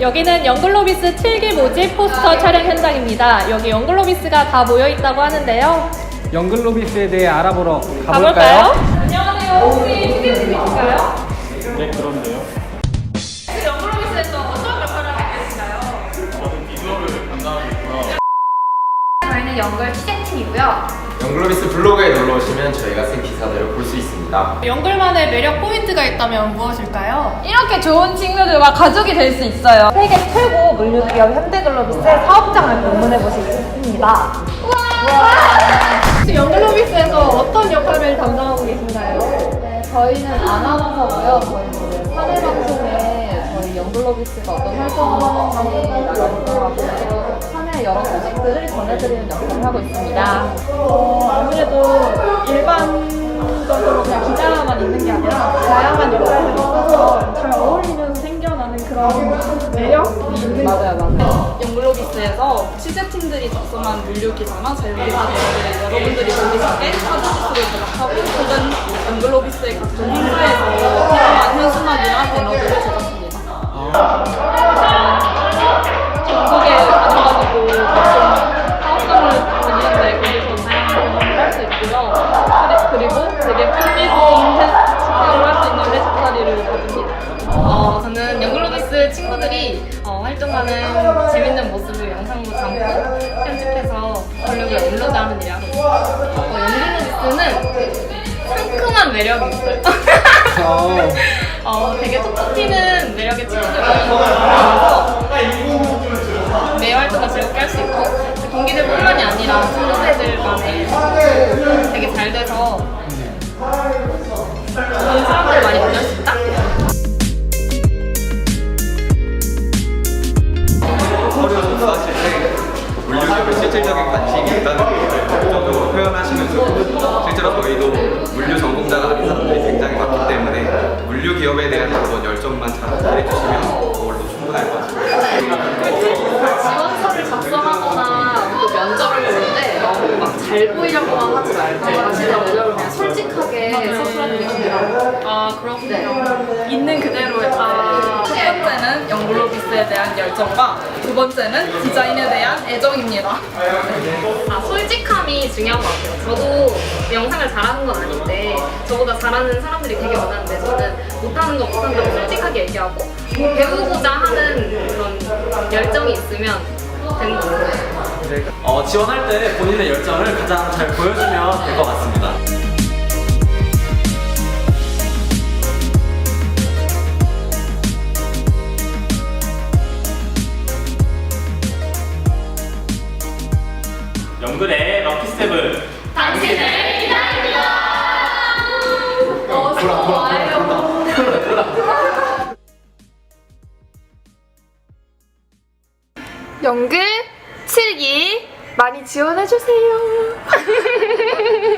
여기는 영글로비스 7기 모집 포스터 촬영 현장입니다. 여기 영글로비스가 다 모여 있다고 하는데요. 영글로비스에 대해 알아보러 가볼까요? 가볼까요? 안녕하세요. 혹시 소개해주실까요? 저희는 연글 취재팀이고요. 영글로비스 블로그에 놀러 오시면 저희가 쓴 기사들을 볼 수 있습니다. 영글만의 매력 포인트가 있다면 무엇일까요? 이렇게 좋은 친구들과 가족이 될 수 있어요. 세계 최고 물류기업 현대글로비스의 사업장을 방문해 보실 수 있습니다. 혹시 영글로비스에서 어떤 역할을 담당하고 계신가요? 네, 저희는 아나운서고요. 저희는 사내 방송에 저희 영글로비스가 어떤 활동을 하는지 전해드리는 역할을 하고 있습니다. 어, 아무래도 일반적으로 그냥 기자만 있는 게 아니라 다양한 역할들이 있어서 잘 어울리면서 생겨나는 그런 매력이 있는 것 맞아요, 맞아요. 영글로비스에서 취재팀들이 작성한 물류 기사나 자유 기사들을 여러분들이 보기 쉽게 사진으로 제작하고 혹은 영글로비스의 각종 행사에서 필요한 현수막이나 배너들을 제작합니다. 어, 활동하는 재밌는 모습을 영상으로 담고 편집해서 블로그에 업로드하는 일을 하고 있어요. 어, 영글로비스는 상큼한 매력이 있어요. 어, 어, 되게 톡톡 튀는 매력의 친구들이 많아서 매 활동을 즐겁게 할 수 있고 동기들뿐만이 아니라 간에 되게 잘 돼서 실질적인 관심이 있다는 적극적으로 표현하시면서 실제로 저희도 물류 전공자가 아닌 사람들이 굉장히 많기 때문에 물류 기업에 대한 그런 열정만 잘 잘해주시면 그걸로 충분할 것 같습니다. 지원서를 작성하거나 또 면접을 볼 때 너무 막 잘 보이려고만 하지 말고 사실은 그냥 솔직하게 서술하는 게 중요하고 아 그렇군요 있는 그대로의 아, 영글로비스에 대한 열정과 두 번째는 디자인에 대한 애정입니다. 아 솔직함이 중요한 것 같아요 저도 영상을 잘하는 건 아닌데 저보다 잘하는 사람들이 되게 많았는데 저는 못하는 거 못한다고 솔직하게 얘기하고 배우고자 하는 그런 열정이 있으면 되는 것 같아요 어, 지원할 때 본인의 열정을 가장 잘 보여주면 될 것 같습니다. 영글의 럭키세븐. 연글 7기 많이 지원해주세요.